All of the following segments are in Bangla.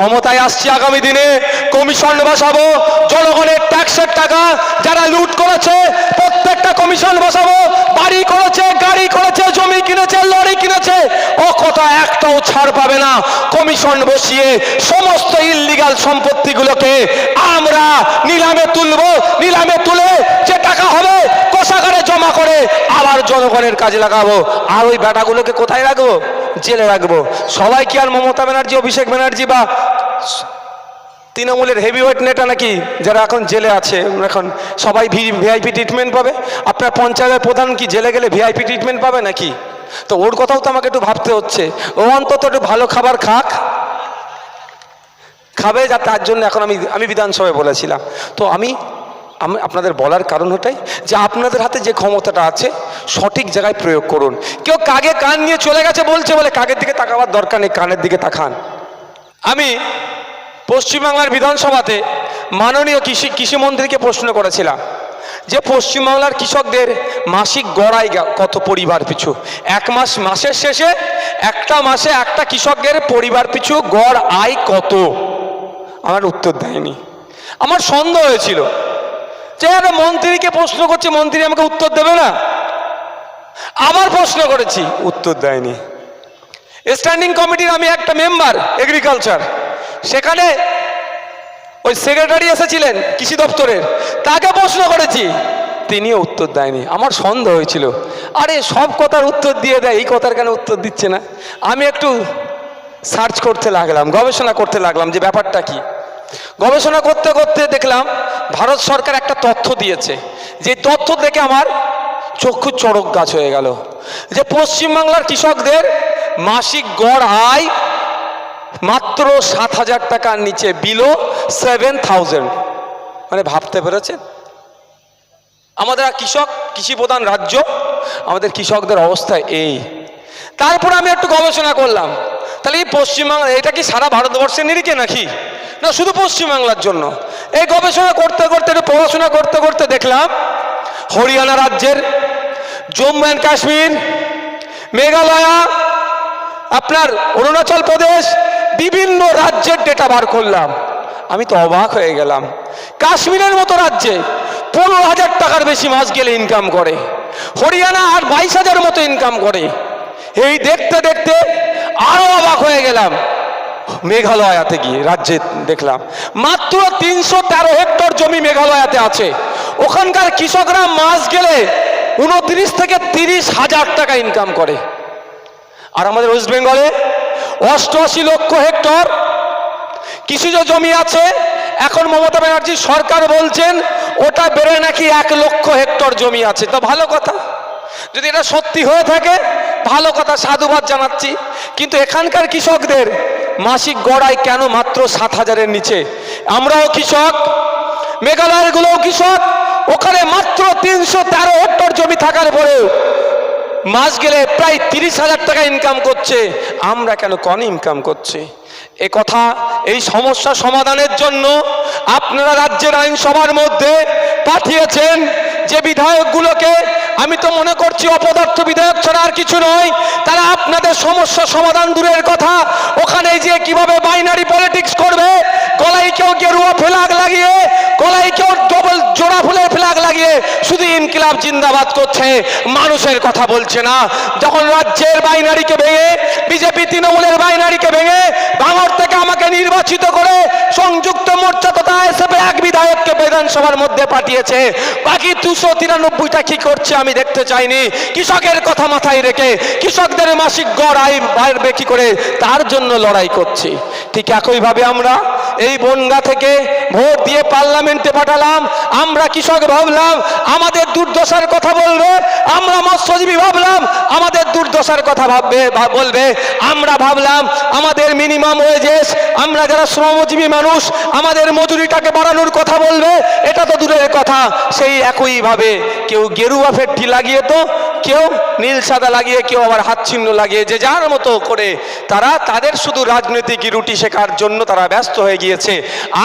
ক্ষমতায় আসছি আগামী দিনে। কমিশন বসাবো, জনগণের ট্যাক্সের টাকা যারা লুট করেছে, প্রত্যেকটা কমিশন বসাবো। বাড়ি করেছে, গাড়ি করেছে, জমি কিনেছে, লরি কিনেছে ও কথা একটাও ছাড় পাবে না। কমিশন বসিয়ে সমস্ত ইল্লিগাল সম্পত্তিগুলোকে আমরা নিলামে তুলবো। নিলামে তুলে যে টাকা হবে কোষাগারে জনগণের কাজে লাগাবো। আর ওই বেটাগুলোকে কোথায় রাখব? জেলে রাখব। সবাই কি আর মমতা ব্যানার্জি, অভিষেক ব্যানার্জি বা তৃণমূলের হেভিওয়েট নেতা নাকি, যারা এখন জেলে আছে? এখন সবাই ভিআইপি ট্রিটমেন্ট পাবে? আপনার পঞ্চায়েতের প্রধান কি জেলে গেলে ভিআইপি ট্রিটমেন্ট পাবে নাকি? তো ওর কথাও তো আমাকে একটু ভাবতে হচ্ছে। ও অন্তত একটু ভালো খাবার খাক। খাবে যা, তার জন্য এখন আমি আমি বিধানসভায় বলেছিলাম। তো আমি আমি আপনাদের বলার কারণ ওটাই যে আপনাদের হাতে যে ক্ষমতাটা আছে, সঠিক জায়গায় প্রয়োগ করুন। কেউ কাগে কান নিয়ে চলে গেছে বলছে বলে কাগের দিকে তাকাবার দরকার নেই, কানের দিকে তাকান। আমি পশ্চিমবাংলার বিধানসভাতে মাননীয় কৃষি কৃষিমন্ত্রীকে প্রশ্ন করেছিলাম যে পশ্চিমবাংলার কৃষকদের মাসিক গড়াই কত পরিবার পিছু? এক মাস মাসের শেষে, একটা মাসে একটা কৃষকদের পরিবার পিছু গড় আয় কত? আমার উত্তর দেয়নি। আমার সন্দেহ হয়েছিল একটা মন্ত্রীকে প্রশ্ন করছে, মন্ত্রী আমাকে উত্তর দেবে না। আবার প্রশ্ন করেছি, উত্তর দেয়নি। স্ট্যান্ডিং কমিটির আমি একটা মেম্বার এগ্রিকালচার সেখানে ওই সেক্রেটারি এসেছিলেন কৃষি দপ্তরের। তাকে প্রশ্ন করেছি, তিনিও উত্তর দেয়নি। আমার সন্দেহ হয়েছিল, আরে সব কথার উত্তর দিয়ে দেয়, এই কথার কেন উত্তর দিচ্ছে না? আমি একটু সার্চ করতে লাগলাম, গবেষণা করতে লাগলাম যে ব্যাপারটা কি। গবেষণা করতে করতে দেখলাম ভারত সরকার একটা তথ্য দিয়েছে। যে তথ্য দেখে আমার চক্ষু চড়ক গাছ হয়ে গেল। যে পশ্চিমবাংলার কৃষকদের মাসিক গড় আয় মাত্র সাত হাজার টাকার নিচে বিলো সেভেন থাউজেন্ড মানে ভাবতে পেরেছেন? আমাদের কৃষক, কৃষি প্রধান রাজ্য, আমাদের কৃষকদের অবস্থা এই। তারপর আমি একটু গবেষণা করলাম। তাহলে এই পশ্চিমবাংলা, এটা কি সারা ভারতবর্ষের নিরিখে নাকি? না, শুধু পশ্চিমবাংলার জন্য। এই গবেষণা করতে করতে পড়াশোনা করতে করতে দেখলাম, হরিয়ানা রাজ্যের জম্মু অ্যান্ড কাশ্মীর, মেঘালয়া, আপনার অরুণাচল প্রদেশ, বিভিন্ন রাজ্যের ডেটা বার করলাম। আমি তো অবাক হয়ে গেলাম। কাশ্মীরের মতো রাজ্যে পনেরো হাজার টাকার বেশি মাস গেলে ইনকাম করে। হরিয়ানা আর বাইশ হাজার মতো ইনকাম করে। এই দেখতে দেখতে আরও অবাক হয়ে গেলাম। মেঘালয়াতে গিয়ে রাজ্যে দেখলাম, মাত্র তিনশো তেরো হেক্টর জমি মেঘালয়াতে আছে। ওখানকার কৃষকরা মাস গেলে উনত্রিশ থেকে তিরিশ হাজার টাকা ইনকাম করে। আর আমাদের ওয়েস্ট বেঙ্গলে অষ্টআশি লক্ষ হেক্টর কৃষিজ জমি আছে। এখন মমতা ব্যানার্জি সরকার বলছেন, ওটা বেড়ে নাকি এক লক্ষ হেক্টর জমি আছে। তো ভালো কথা। যদি এটা সত্যি হয়ে থাকে ভালো কথা সাধুবাদ জানাচ্ছি। কিন্তু এখানকার কৃষকদের মাসিক গড়াই কেন মাত্র সাত হাজারের নিচে? আমরাও কৃষক মেঘালয়ের গুলোও কৃষক, ওখানে মাত্র তিনশো তেরো হেক্টর জমি থাকার পরেও মাস গেলে প্রায় তিরিশ হাজার টাকা ইনকাম করছে। আমরা কেন কম ইনকাম করছি? এ কথা, এই সমস্যা সমাধানের জন্য আপনারা রাজ্যের আইনসভার মধ্যে পাঠিয়েছেন যে বিধায়কগুলোকে আমি তো মনে করছি অপদার্থ বিধায়ক ছাড়া আর কিছু নয়। তারা আপনাদের সমস্যা সমাধান দূরের কথা। ওখানে যে কীভাবে বাইনারি পলিটিক্স করবে, গলায় কেউ গেরুয়া ফ্ল্যাগ লাগিয়ে, গলায় কেউ ডবল জোড়া ফুলের ফ্ল্যাগ লাগিয়ে, শুধু ইনকিলাব জিন্দাবাদ করছে। মানুষের কথা বলছে না। যখন রাজ্যের বাইনারিকে ভেঙে, বিজেপি তৃণমূলের বাইনারিকে ভেঙে ভাঙর থেকে আমাকে নির্বাচিত করে সংযুক্ত মোর্চা তথা বিধায়ককে বিধানসভার মধ্যে পাঠিয়েছে। বাকি দুশো তিরানব্বইটা কি করছে আমি দেখতে চাইনি। কৃষকের কথা মাথায় রেখে কৃষকদের মাসিক গড় আয় বাড়বে কি করে? তার জন্য লড়াই করছি। ঠিক একইভাবে আমরা এই বনগা থেকে ভোট দিয়ে পার্লামেন্টে পাঠালাম। আমরা কৃষক ভাবলাম, আমাদের দুর্দশার কথা বলবে, আমরা মৎস্যজীবী ভাবলাম, আমাদের দুর্দশার কথা ভাববে বলবে। আমরা ভাবলাম, আমাদের মিনিমাম ওয়েজেস আমরা যারা শ্রমজীবী মানুষ, আমাদের মজুরিটাকে বাড়ানোর কথা বলবে, এটা তো দূরের কথা। সেই একইভাবে কেউ গেরুয়া ফেটটি লাগিয়ে তো কেউ নীল সাদা লাগিয়ে, কেউ আবার হাত চিহ্ন লাগিয়ে, যে যার মতো করে তারা তাদের শুধু রাজনৈতিক রুটি শেখার জন্য তারা ব্যস্ত হয়ে গিয়েছে।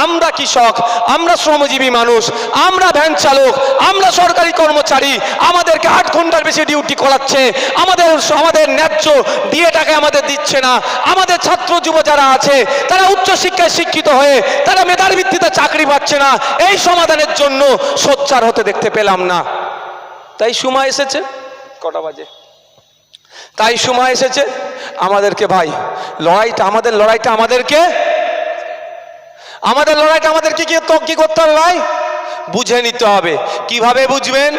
আমরা কৃষক, আমরা শ্রমজীবী মানুষ, আমরা ভ্যান চালক, আমরা সরকারি কর্মচারী, আমাদেরকে আট ঘণ্টার বেশি ডিউটি করাচ্ছে, আমাদের আমাদের ন্যায্য দিয়ে টাকা আমাদের দিচ্ছে না, আমাদের ছাত্র যুব যারা আছে, তারা উচ্চশিক্ষায় শিক্ষিত হয়ে তারা মেধার ভিত্তিতে চাকরি পাচ্ছে না, এই সমাধানের জন্য সোচ্চার হতে দেখতে পেলাম না। তাই সময় এসেছে। কটা বাজে? তাই সময় এসেছে আমাদেরকে ভাই, লড়াইটা, আমাদের লড়াইটা আমাদেরকে, আমাদের লড়াইটা আমাদেরকে কি কি করতে হবে ভাই। বুঝে নিতে হবে। কীভাবে বুঝবেন?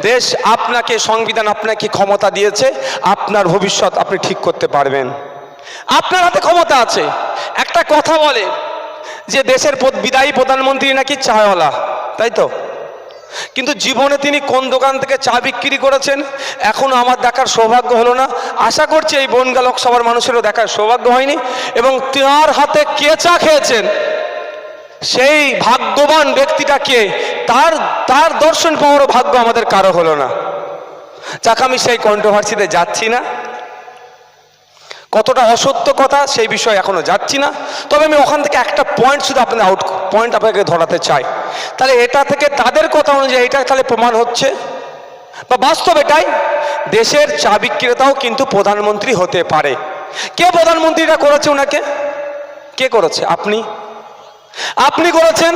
দেশ আপনাকে, সংবিধান আপনাকে ক্ষমতা দিয়েছে, আপনার ভবিষ্যৎ আপনি ঠিক করতে পারবেন। আপনার হাতে ক্ষমতা আছে। একটা কথা বলে যে দেশের বিদায়ী প্রধানমন্ত্রী নাকি চায়ওয়ালা তাই তো? কিন্তু জীবনে তিনি কোন দোকান থেকে চা বিক্রি করেছেন? এখনও আমার দেখার সৌভাগ্য হলো না। আশা করছি এই বনগা লোকসভার মানুষেরও দেখার সৌভাগ্য হয়নি। এবং তার হাতে কে চা খেয়েছেন? সেই ভাগ্যবান ব্যক্তিটা কে? তার তার দর্শন পাওয়ারও ভাগ্য আমাদের কারও হলো না। যাক, আমি সেই কন্ট্রোভার্সিতে যাচ্ছি না। কতটা অসত্য কথা সেই বিষয়ে এখনও যাচ্ছি না। তবে আমি ওখান থেকে একটা পয়েন্ট শুধু আপনাদের আউট পয়েন্ট আপনাকে ধরাতে চাই। তাহলে এটা থেকে তাদের কথা অনুযায়ী এটা তাহলে প্রমাণ হচ্ছে। বা বাস্তব এটাই, দেশের চা বিক্রেতাও কিন্তু প্রধানমন্ত্রী হতে পারে। কে প্রধানমন্ত্রীটা করেছে ওনাকে কে করেছে? আপনি? আপনি করেছেন,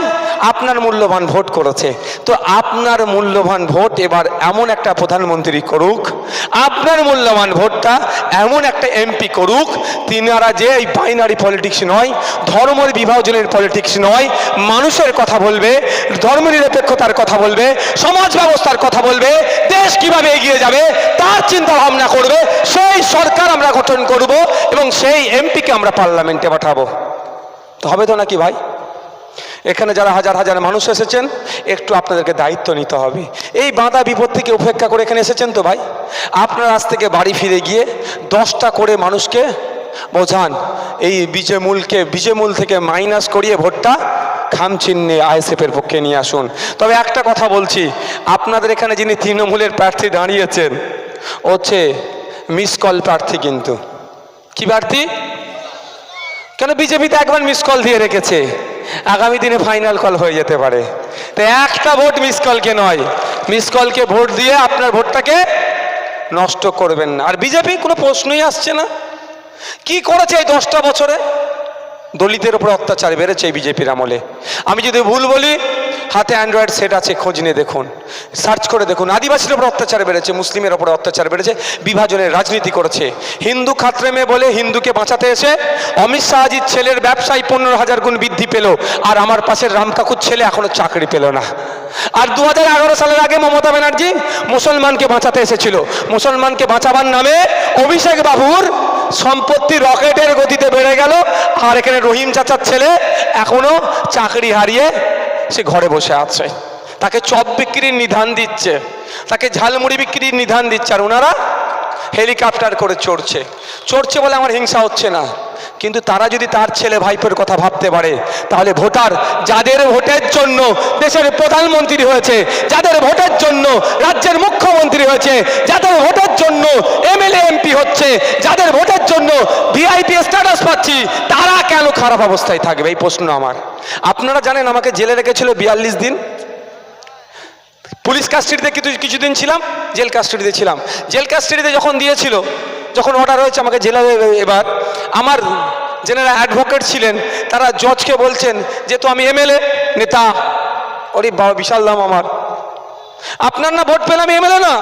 আপনার মূল্যবান ভোট করেছে। তো আপনার মূল্যবান ভোট এবার এমন একটা প্রধানমন্ত্রী করুক, আপনার মূল্যবান ভোটটা এমন একটা এমপি করুক, তিনারা যে এই বাইনারি পলিটিক্স নয়, ধর্মের বিভাজনের পলিটিক্স নয়, মানুষের কথা বলবে, ধর্মনিরপেক্ষতার কথা বলবে, সমাজ ব্যবস্থার কথা বলবে, দেশ কীভাবে এগিয়ে যাবে, তার চিন্তা ভাবনা করবে, সেই সরকার আমরা গঠন করব এবং সেই এমপিকে আমরা পার্লামেন্টে পাঠাবো। তো হবে তো নাকি ভাই? এখানে যারা হাজার হাজার মানুষ এসেছেন, একটু আপনাদেরকে দায়িত্ব নিতে হবে। এই বাঁধা বিপদ থেকে উপেক্ষা করে এখানে এসেছেন তো ভাই? আপনার আজ থেকে বাড়ি ফিরে গিয়ে দশটা করে মানুষকে বোঝান, এই বিজে মূলকে বিজে মূল থেকে মাইনাস করিয়ে ভোটটা খাম চিহ্নে আইএসএফের পক্ষে নিয়ে আসুন। তবে একটা কথা বলছি, আপনাদের এখানে যিনি তৃণমূলের প্রার্থী দাঁড়িয়েছেন, হচ্ছে মিস কল প্রার্থী কিন্তু। কি প্রার্থী? কেন বিজেপিতে একবার মিস কল দিয়ে রেখেছে? আগামী দিনে ফাইনাল কল হয়ে যেতে পারে। তো একটা ভোট মিস কলকে নয়। মিস কলকে ভোট দিয়ে আপনার ভোটটাকে নষ্ট করবেন না। আর বিজেপি কোনো প্রশ্নই আসছে না। কি করেছে এই দশটা বছরে? দলিতের উপর অত্যাচার বেড়েছে বিজেপির আমলে। আমি যদি ভুল বলি হাতে অ্যান্ড্রয়েড সেট আছে, খোঁজ নিয়ে দেখুন। সার্চ করে দেখুন। আদিবাসীর উপর অত্যাচার বেড়েছে, মুসলিমের উপর অত্যাচার বেড়েছে, বিভাজনের রাজনীতি করেছে। হিন্দু খাত্রেমে বলে হিন্দুকে বাঁচাতে এসে অমিত শাহজির ছেলের ব্যবসায় পনেরো হাজার গুণ বৃদ্ধি পেল, আর আমার পাশের রামকাকুর ছেলে এখনও চাকরি পেল না। আর দু হাজার এগারো সালের আগে মমতা ব্যানার্জি মুসলমানকে বাঁচাতে এসেছিল। মুসলমানকে বাঁচাবার নামে অভিষেক বাবুর সম্পত্তি রকেটের গতিতে বেড়ে গেল, আর এখানে রহিম চাচার ছেলে এখনও চাকরি হারিয়ে সে ঘরে বসে আছে। তাকে চপ বিক্রির নিধান দিচ্ছে। তাকে ঝালমুড়ি বিক্রির নিধান দিচ্ছে। আর ওনারা হেলিকপ্টার করে চড়ছে। চড়ছে বলে আমার হিংসা হচ্ছে না। কিন্তু তারা যদি তার ছেলে ভাইপোর কথা ভাবতে পারে, তাহলে ভোটার যাদের ভোটের জন্য দেশের প্রধানমন্ত্রী হয়েছে, যাদের ভোটের জন্য রাজ্যের মুখ্যমন্ত্রী হয়েছে, যাদের ভোটের জন্য এমএলএ, এমপি হচ্ছে, যাদের ভোটের জন্য ভিআইপি স্ট্যাটাস পাচ্ছি, তারা কেন খারাপ অবস্থায় থাকবে? এই প্রশ্ন আমার। আপনারা জানেন আমাকে জেলে রেখেছিল বিয়াল্লিশ দিন। পুলিশ কাস্টাডিতে কিছু, কিছুদিন ছিলাম, জেল কাস্টাডিতে ছিলাম। জেল কাস্টাডিতে যখন দিয়েছিল, যখন অর্ডার হয়েছে আমাকে জেলে এবার, আমার যেনারা অ্যাডভোকেট ছিলেন, তারা জজকে বলছেন যে, তো আমি এমএলএ নেতা। ওরে বাবা, বিশাল দাম আমার। আপনার না ভোট পেলাম এমএলএ না?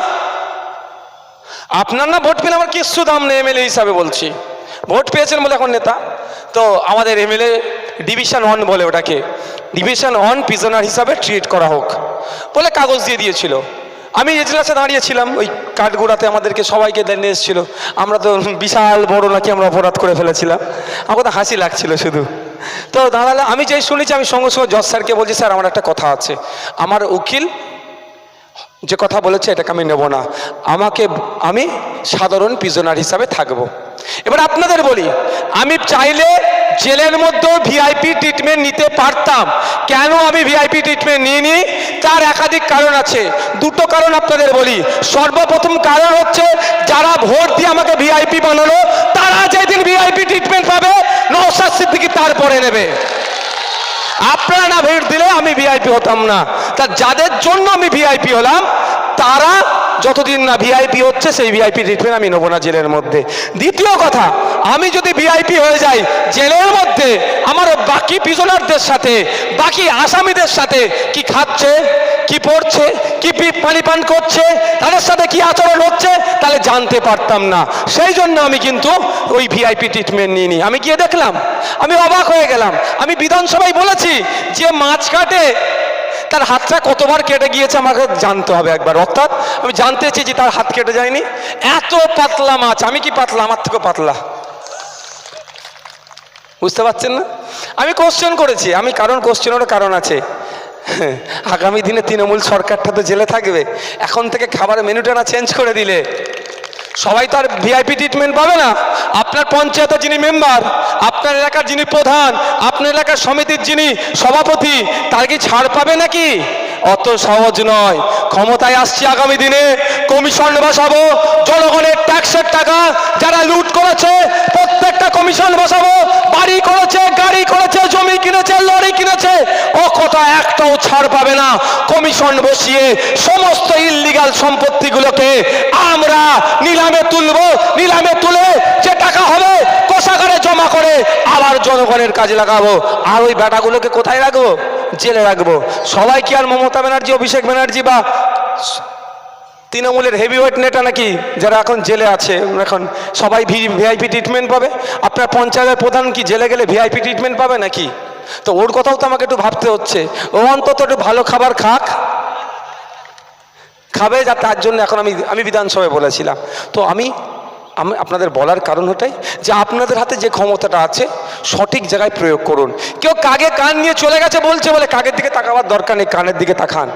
আপনার না ভোট পেলে আমার কিচ্ছু দাম নেই এমএলএ হিসাবে বলছি। ভোট পেয়েছেন বলে এখন নেতা। তো আমাদের এমএলএ ডিভিশন ওয়ান বলে ওটাকে। ডিভিশন ওয়ান প্রিজনার হিসাবে ট্রিট করা হোক। বলে কাগজ দিয়ে দিয়েছিল। আমি এজলাসে দাঁড়িয়েছিলাম ওই কাঠগুড়াতে আমাদেরকে সবাইকে নিয়ে এসেছিল। আমরা তো বিশাল বড় নাকি আমরা অপরাধ করে ফেলেছিলাম। আমার তো হাসি লাগছিল শুধু। তো দাঁড়ালে আমি যেই শুনেছি, আমি সঙ্গে সঙ্গে জজ স্যারকে বলছি, স্যার, আমার একটা কথা আছে। আমার উকিল যে কথা বলেছে, এটাকে আমি নেব না। আমাকে, আমি সাধারণ পিজনার হিসাবে থাকব। এবার আপনাদের বলি, আমি চাইলে জেলের মধ্যেও ভিআইপি ট্রিটমেন্ট নিতে পারতাম। কেন আমি ভিআইপি ট্রিটমেন্ট নিইনি? তার একাধিক কারণ আছে। দুটো কারণ আপনাদের বলি। সর্বপ্রথম কারণ হচ্ছে, যারা ভোট দিয়ে আমাকে ভিআইপি বানালো, তারা যেদিন ভিআইপি ট্রিটমেন্ট পাবে নৌসাদ সিদ্দিকি তারপরে নেবে। আপনারা না ভিড় দিলে আমি ভিআইপি হতাম না। তা যাদের জন্য আমি ভিআইপি হলাম, তারা যতদিন না ভিআইপি হচ্ছে, সেই ভিআইপি ট্রিটমেন্ট আমি নেব না জেলের মধ্যে। দ্বিতীয় কথা, আমি যদি ভিআইপি হয়ে যাই, জেলের মধ্যে আমার বাকি পিজনারদের সাথে, বাকি আসামিদের সাথে কি খাচ্ছে, কি পড়ছে, কি পানি পান করছে, তাদের সাথে কি আচরণ হচ্ছে, তাহলে জানতে পারতাম না। সেই জন্য আমি কিন্তু ওই ভিআইপি ট্রিটমেন্ট নিইনি। আমি গিয়ে দেখলাম, আমি অবাক হয়ে গেলাম। আমি বিধানসভায় বলেছি যে মাছ কাটে তার হাতটা কতবার কেটে গিয়েছে আমাকে জানতে হবে একবার। অর্থাৎ আমি জানতে চেয়েছি তার হাত কেটে যায়নি। এত পাতলা মাছ, আমি কি পাতলা? আমার থেকে পাতলা। বুঝতে পারছেন না? আমি কোশ্চেন করেছি। আমি কারণ কোশ্চেনেরও কারণ আছে। আগামী দিনে তৃণমূল সরকারটা তো জেলে থাকবে। এখন থেকে খাবারের মেনুটা না চেঞ্জ করে দিলে। সবাই তো আর ভিআইপি ট্রিটমেন্ট পাবে না। আপনার পঞ্চায়েতের যিনি মেম্বার আপনার এলাকার যিনি প্রধান, আপনার এলাকার সমিতির যিনি সভাপতি, তার কি ছাড় পাবে নাকি? অত সহজ নয়। ক্ষমতায় আসছি আগামী দিনে কমিশন বসাবো, জনগণের ট্যাক্সের টাকা যারা লুট করেছে, প্রত্যেকটা কমিশন বসাবো। বাড়ি করেছে, গাড়ি করেছে, জমি কিনেছে, লরি কিনেছে ও একটাও ছাড় পাবে না। কমিশন বসিয়ে সমস্ত ইল্লিগাল সম্পত্তিগুলোকে আমরা নিলামে তুলবো, নিলামে তুলে যে টাকা হবে কোষাগারে জমা করে আবার জনগণের কাজে লাগাবো। আর ওই বেটাগুলোকে কোথায় রাখব? জেলে রাখব। সবাই কি আর মমতা ব্যানার্জি, অভিষেক ব্যানার্জি বা তৃণমূলের হেভিওয়েট নেতা নাকি যারা এখন জেলে আছে? এখন সবাই ভিআইপি ট্রিটমেন্ট পাবে? আপনার পঞ্চায়েতের প্রধান কি জেলে গেলে ভিআইপি ট্রিটমেন্ট পাবে নাকি? তো ওর কথাও তো আমাকে একটু ভাবতে হচ্ছে। ও অন্তত একটু ভালো খাবার খাক। খাবে যা তার জন্য এখন আমি আমি বিধানসভায় বলেছিলাম। তো আমি আমি আপনাদের বলার কারণ ওটাই যে আপনাদের হাতে যে ক্ষমতাটা আছে, সঠিক জায়গায় প্রয়োগ করুন। কেউ কাগে কান নিয়ে চলে গেছে বলছে বলে কাগের দিকে তাকাবার দরকার নেই, কানের দিকে তাকান।